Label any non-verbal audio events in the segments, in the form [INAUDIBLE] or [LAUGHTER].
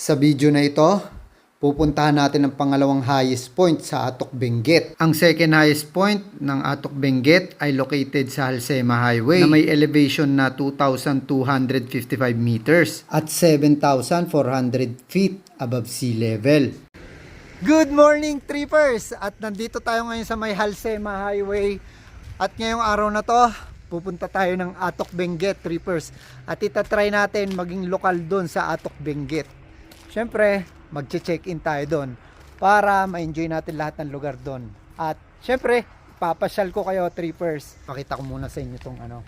Sa video na ito, pupuntahan natin ang pangalawang highest point sa Atok Benguet. Ang second highest point ng Atok Benguet ay located sa Halsema Highway na may elevation na 2,255 meters at 7,400 feet above sea level. Good morning, trippers! At nandito tayo ngayon sa may Halsema Highway. At ngayong araw na to, pupunta tayo ng Atok Benguet, trippers. At itatry natin maging lokal doon sa Atok Benguet. Siyempre, magche-check-in tayo doon para ma-enjoy natin lahat ng lugar doon. At siyempre, papasyal ko kayo, trippers. Pakita ko muna sa inyo tong ano,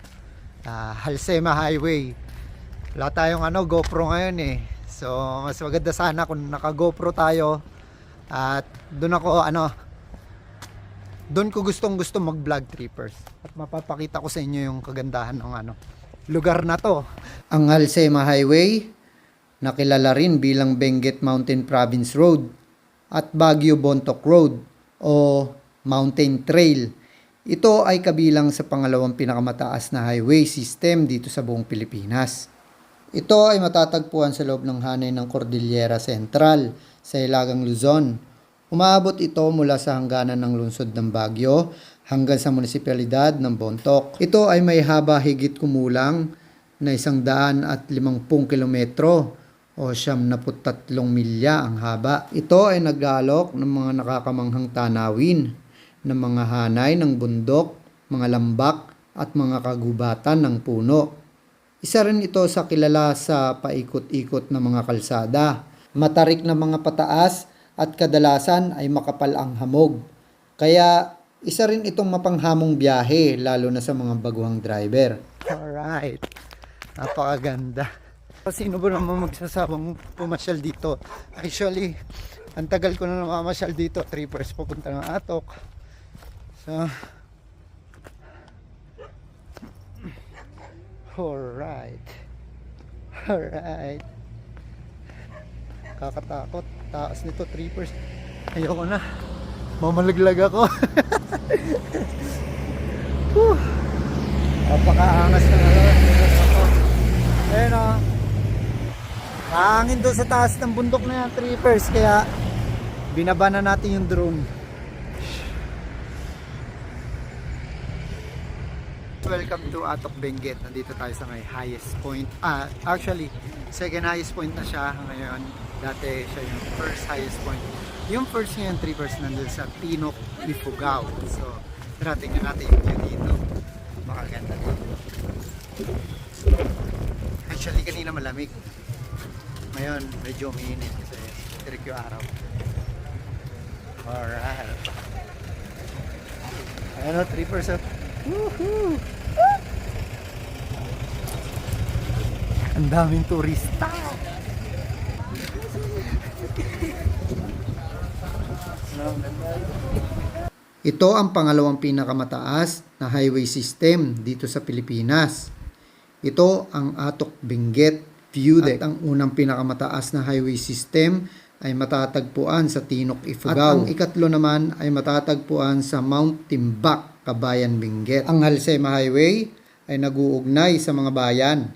ah, Halsema Highway. Wala tayong ano, GoPro ngayon eh. So, mas maganda sana kung naka-GoPro tayo at doon ako ano doon ko gustong gusto mag-vlog trippers at mapapakita ko sa inyo yung kagandahan ng ano lugar na to. Ang Halsema Highway nakilala rin bilang Benguet Mountain Province Road at Baguio Bontoc Road o Mountain Trail. Ito ay kabilang sa pangalawang pinakamataas na highway system dito sa buong Pilipinas. Ito ay matatagpuan sa loob ng hanay ng Cordillera Central sa Ilagang Luzon. Umaabot ito mula sa hangganan ng lungsod ng Baguio hanggang sa munisipalidad ng Bontoc. Ito ay may haba higit kumulang na isang daan at limampung kilometro o siyam na tatlong milya ang haba. Ito ay nag-aalok ng mga nakakamanghang tanawin ng mga hanay ng bundok, mga lambak at mga kagubatan ng puno. Isa rin ito sa kilala sa paikot-ikot na mga kalsada. Matarik na mga pataas at kadalasan ay makapal ang hamog. Kaya isa rin itong mapanghamong biyahe lalo na sa mga baguhang driver. Alright. Napakaganda. Sino ba naman magsasabang pumasyal dito? Actually, ang tagal ko na namamasyal dito. Trippers pupunta ng Atok. So, Alright. Alright. Kakatakot. Taas nito, trippers. Ayoko na. Mamalaglag ako. [LAUGHS] Napakaangas na naman. Ayun o. Mahangin doon sa taas ng bundok na yan, trippers. Kaya, binaba na natin yung drone. Welcome to Atok Benguet. Nandito tayo sa may highest point. Ah, actually, second highest point na siya ngayon. Dati siya yung first highest point. Yung first ngayon, trippers, nandun sa Tinok, Ifugao. So, tara, tingnan natin yung view dito. Makaganda dito. Actually, kanina malamig. Ngayon, medyo umiinit kasi tirik yung araw. Alright. Ayan o, trippers. Oh. Woohoo! Ang daming turista. Ito ang pangalawang pinakamataas na highway system dito sa Pilipinas. Ito ang Atok Benguet Deck. At ang unang pinakamataas na highway system ay matatagpuan sa Tinok Ifugao. At ang ikatlo naman ay matatagpuan sa Mount Timbak, Kabayan Benguet. Ang Halsema Highway ay naguugnay sa mga bayan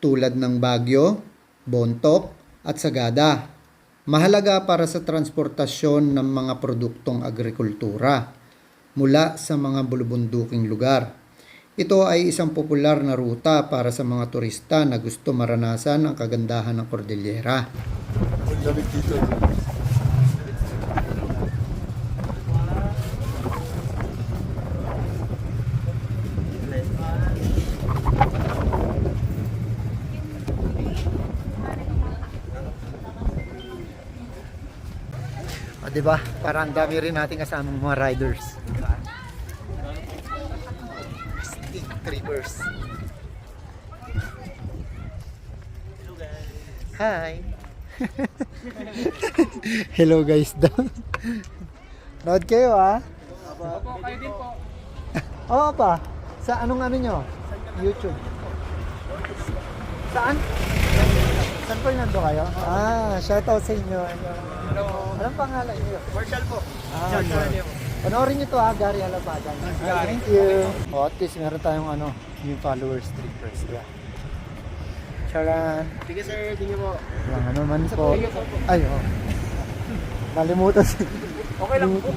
tulad ng Baguio, Bontoc at Sagada. Mahalaga para sa transportasyon ng mga produktong agrikultura mula sa mga bulubunduking lugar. Ito ay isang popular na ruta para sa mga turista na gusto maranasan ang kagandahan ng Cordillera. O, di ba? Para ang dami rin nating kasamang mga riders. Stick trippers. Hi. [LAUGHS] Hello guys daw. [LAUGHS] Nood kayo ah. Opo, kayo din po. Oo pa. Sa anong ano nyo? YouTube. Saan? San Fernando kayo? Ah, shoutout sa inyo. Hello. Anong pangalan niyo? Marshall po. Ah. Aurelio. Panoorin nyo to ha, Gary Alabagan. Gary. Thank you. O, at least meron tayong ano, new followers, trippers. Yeah. Charan. Sige sir, tingin mo. Walang ano man po. Ay, oh. Kalimutan si... Okay lang po.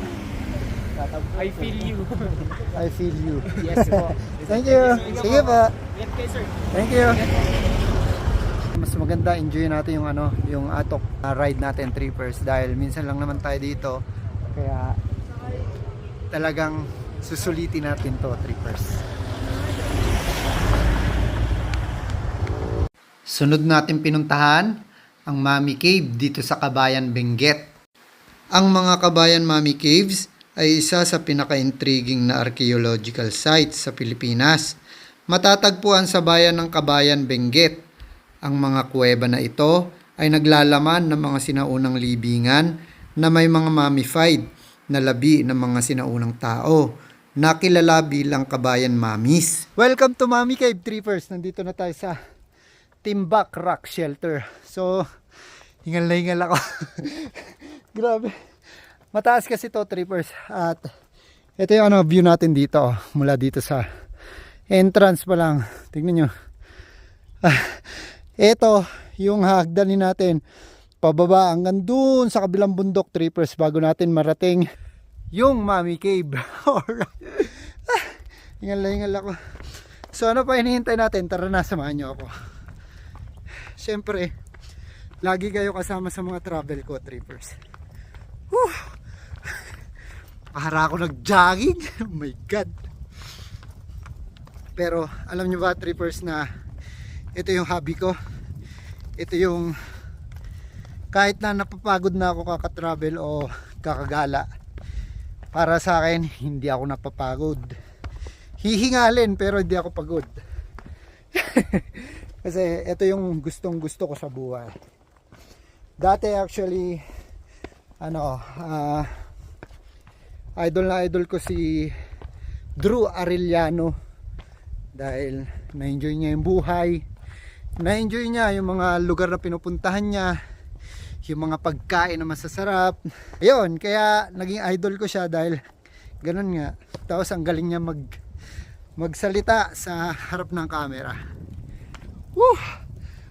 I feel you. I feel you. yes po. [LAUGHS] Thank you. Sige pa. Ingat kayo sir. Thank you. Mas maganda enjoy natin yung ano, yung atok uh, ride natin trippers dahil minsan lang naman tayo dito. Kaya talagang susulitin natin to trippers. Sunod natin pinuntahan ang Mami Cave dito sa Kabayan Benguet. Ang mga Kabayan Mami Caves ay isa sa pinaka-intriguing na archaeological sites sa Pilipinas. Matatagpuan sa bayan ng Kabayan Benguet. Ang mga kuweba na ito ay naglalaman ng mga sinaunang libingan na may mga mummified na labi ng mga sinaunang tao na kilala bilang Kabayan Mamis. Welcome to Mami Cave Trippers. Nandito na tayo sa Timbak Rock Shelter. So, hingal na hingal ako. [LAUGHS] Grabe. Mataas kasi to trippers. At ito yung ano, view natin dito. oh, mula dito sa entrance pa lang. Tingnan nyo. Ah, ito yung hagdanin natin. Pababa hanggang dun sa kabilang bundok trippers bago natin marating yung Mami Cave. Alright. [LAUGHS] Ah, hingal na hingal ako. So ano pa hinihintay natin? Tara na, samahan nyo ako. Siyempre, lagi kayo kasama sa mga travel ko, trippers. Whew! Para ako nag-jogging. [LAUGHS] Oh my God. Pero, alam nyo ba, trippers, na ito yung hobby ko. Ito yung kahit na napapagod na ako kakatravel o kakagala. Para sa akin, hindi ako napapagod. Hihingalin pero hindi ako pagod. [LAUGHS] Kasi ito yung gustong gusto ko sa buhay. Dati actually ano ah, idol na idol ko si Drew Arellano dahil na-enjoy niya yung buhay. Na-enjoy niya yung mga lugar na pinupuntahan niya. Yung mga pagkain na masasarap. Ayun, kaya naging idol ko siya dahil ganun nga. Tapos ang galing niya mag magsalita sa harap ng camera. Woo!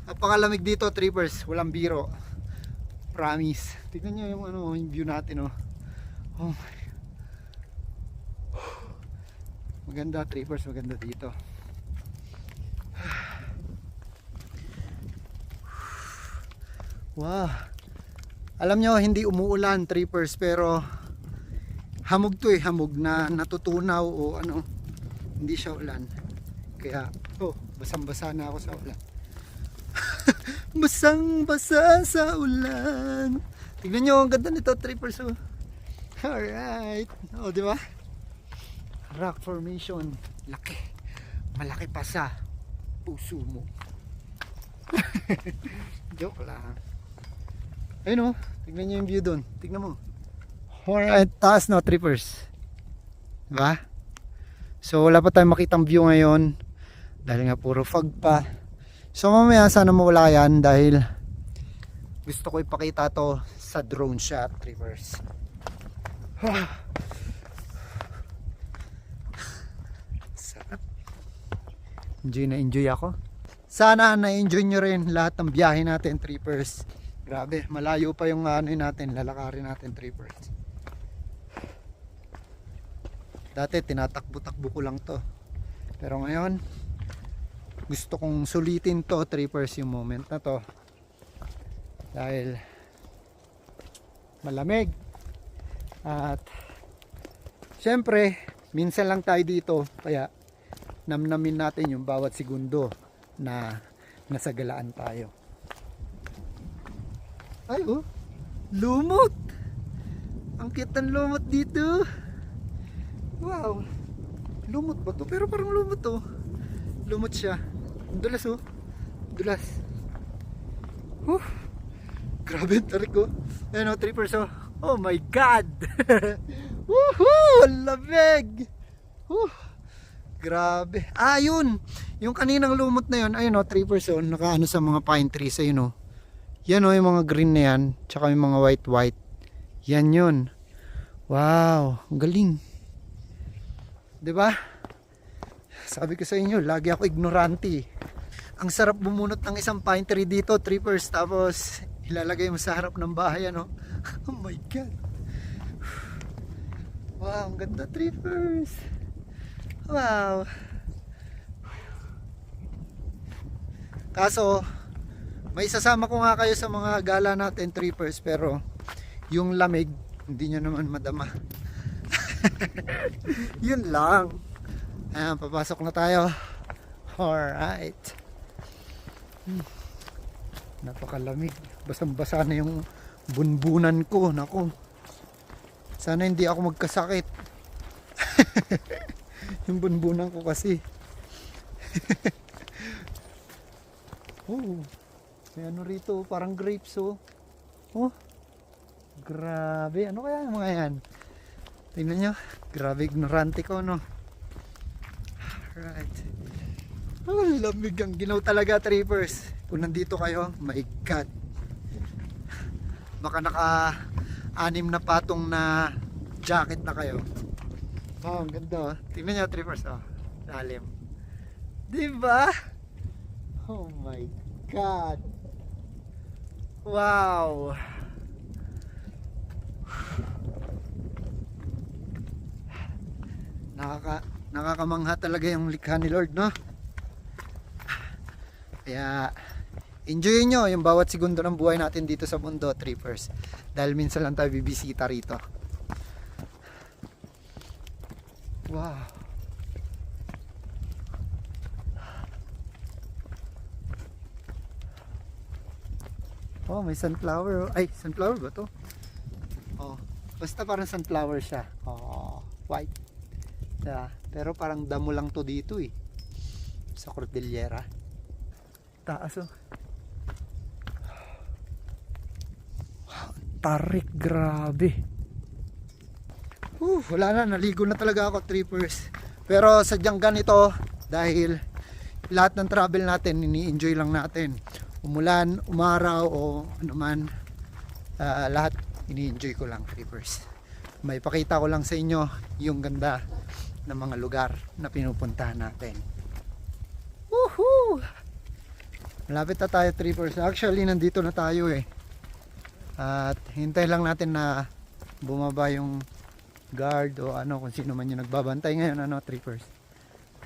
Napakalamig dito, trippers. Walang biro. Promise. Tignan nyo yung, ano, yung view natin, oh. Oh my. Maganda, trippers. Maganda dito. [SIGHS] Wow. Alam nyo, hindi umuulan, trippers, pero hamog to eh, hamog na natutunaw o ano, hindi siya ulan. Kaya, oh, basang-basa na ako sa ulan. [LAUGHS] Basang-basa sa ulan. Tignan nyo, ang ganda nito, trippers. Oh. Alright. O, oh, di ba? Rock formation. Laki. Malaki pa sa puso mo. [LAUGHS] Joke lang. Ayun oh. Tignan nyo yung view doon. Tignan mo. Alright. Taas no, trippers. Diba? So, wala pa tayong makitang view ngayon. Dahil nga puro fog pa. So, mamaya sana mawala yan dahil gusto ko ipakita to sa drone shot, trippers. [SIGHS] Sarap. Enjoy na enjoy ako. Sana na-enjoy nyo rin lahat ng biyahe natin, trippers. Grabe, malayo pa yung ano natin, lalakarin natin, trippers. Dati tinatakbo-takbo ko lang to. Pero ngayon, gusto kong sulitin to, trippers, yung moment na to. Dahil malamig. At syempre, minsan lang tayo dito, kaya namnamin natin yung bawat segundo na nasagalaan tayo. Ay oh, lumot! Ang cute lumot dito. Wow. Lumot ba to? Pero parang lumot to. Lumot siya. Dulas oh. Dulas. Huh. Grabe tarik ko. Ayan oh, trippers oh. Oh my God! [LAUGHS] Woohoo! Lamig! Huh. Grabe. Ah, yun. Yung kaninang lumot na yun, ayun oh, trippers oh, nakaano sa mga pine trees, ayun oh. Yan oh, yung mga green na yan, tsaka yung mga white white. Yan yun. Wow, ang galing. ba? Sabi ko sa inyo, lagi ako ignorante. Ang sarap bumunot ng isang pine tree dito, trippers. Tapos ilalagay mo sa harap ng bahay, ano? [LAUGHS] Oh my God. Wow, ang ganda, trippers. Wow. Kaso, may sasama ko nga kayo sa mga gala natin, trippers. Pero, yung lamig, hindi nyo naman madama. [LAUGHS] Yun lang. Ayan, papasok na tayo. Alright. Hmm. Napakalamig. Basang-basa na yung bunbunan ko. Nako. Sana hindi ako magkasakit. [LAUGHS] yung bunbunan ko kasi. [LAUGHS] oh. May ano rito, parang grapes oh. Oh. Grabe. Ano kaya yung mga yan? Tingnan nyo. Grabe ignorante ko no. Alright. Oh, lamig ang ginaw talaga trippers. Kung nandito kayo, my God. Baka naka anim na patong na jacket na kayo. Oh, ang ganda oh. Tingnan nyo trippers oh. Lalim. Diba? Oh my God. Wow. Nakaka nakakamangha talaga yung likha ni Lord, no? Kaya enjoy nyo yung bawat segundo ng buhay natin dito sa mundo, trippers. Dahil minsan lang tayo bibisita rito. Wow. Oh, may sunflower. oh. Ay, sunflower ba to? Oh, basta parang sunflower siya. Oh, white. Diba? Pero parang damo lang to dito eh. Sa Cordillera. Taas oh. Wow, Tarik, grabe. Uh, wala na, naligo na talaga ako, trippers. Pero sadyang ganito, dahil lahat ng travel natin, ini-enjoy lang natin. Umulan, umaraw, o ano man, ah, lahat ini-enjoy ko lang, trippers. May pakita ko lang sa inyo yung ganda ng mga lugar na pinupuntahan natin. Woohoo! Malapit na tayo, trippers. Actually, nandito na tayo eh. At hintay lang natin na bumaba yung guard o ano kung sino man yung nagbabantay ngayon ano trippers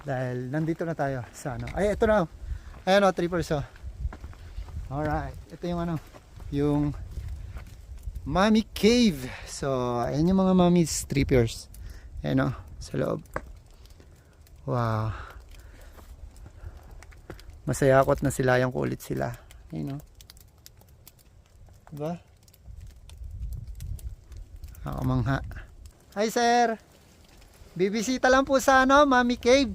dahil nandito na tayo sa ano ay ito na oh. ayan o trippers oh alright ito yung ano yung mommy cave so ayan yung mga mommies trippers ayan o sa loob wow masaya ako at nasilayang ko ulit sila ayan o diba Nakamangha. Hi sir. Bibisita lang po sa ano, Mami Cave.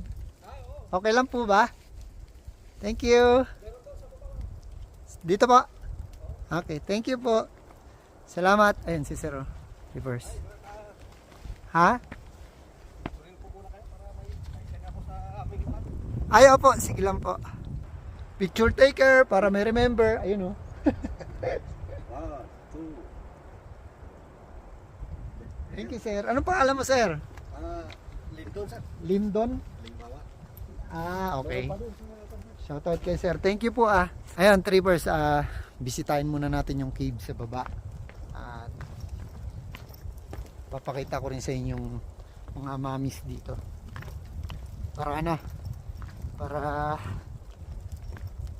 Okay lang po ba? Thank you. Dito po. Okay, thank you po. Salamat. Ayun si Sir. oh. Reverse. Ha? Ay, opo. Sige lang po. Picture taker para may remember. Ayun oh. [LAUGHS] Thank you, sir. Anong pangalan mo, sir? Ah, Lindon sir. Lindon? Limbawa. Ah, okay. Shoutout kay sir. Thank you po ah. Ayan, trippers, ah, bisitahin muna natin yung cave sa baba. At papakita ko rin sa inyong mga mamis dito. Para ano? Para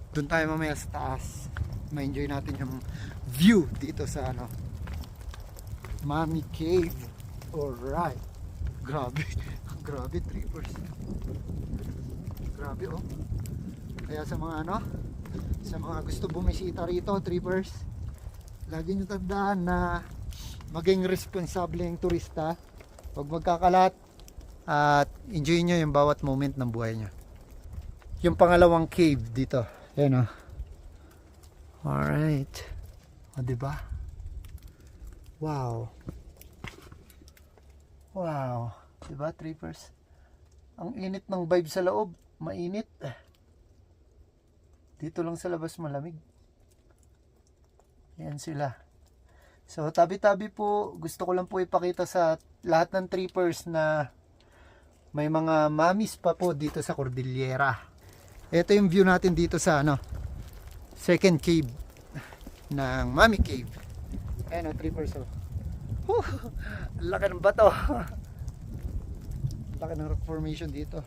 doon tayo mamaya sa taas. Ma-enjoy natin yung view dito sa ano. Mami Cave. Alright. Grabe. [LAUGHS] Grabe, trippers. Grabe oh. Kaya sa mga ano, sa mga gusto bumisita rito, trippers, lagi nyo tandaan na maging responsable yung turista. Huwag magkakalat at enjoy nyo yung bawat moment ng buhay nyo. Yung pangalawang cave dito. Yan oh. Alright. O, diba? Wow. Wow. Diba, trippers? Ang init ng vibe sa loob. Mainit. Dito lang sa labas malamig. Yan sila. So, tabi-tabi po, gusto ko lang po ipakita sa lahat ng trippers na may mga mamis pa po dito sa Cordillera. Ito yung view natin dito sa ano, second cave ng Mami Cave. Ayan o, trippers o. Whew, laki ng bato. laki ng rock formation dito.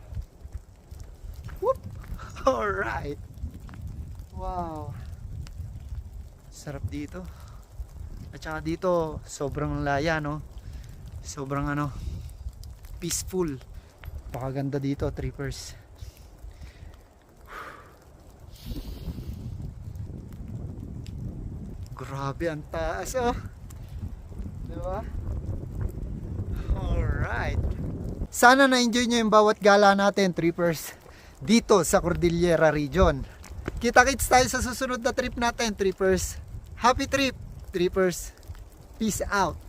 Whoop! [LAUGHS] Alright. Wow. Sarap dito. At saka dito, sobrang laya, no? Sobrang ano, peaceful. Pakaganda dito, trippers. Grabe, ang taas, oh. Diba? Alright. Sana na-enjoy nyo yung bawat gala natin, trippers. Dito sa Cordillera Region. Kita-kits tayo sa susunod na trip natin, trippers. Happy trip, trippers. Peace out.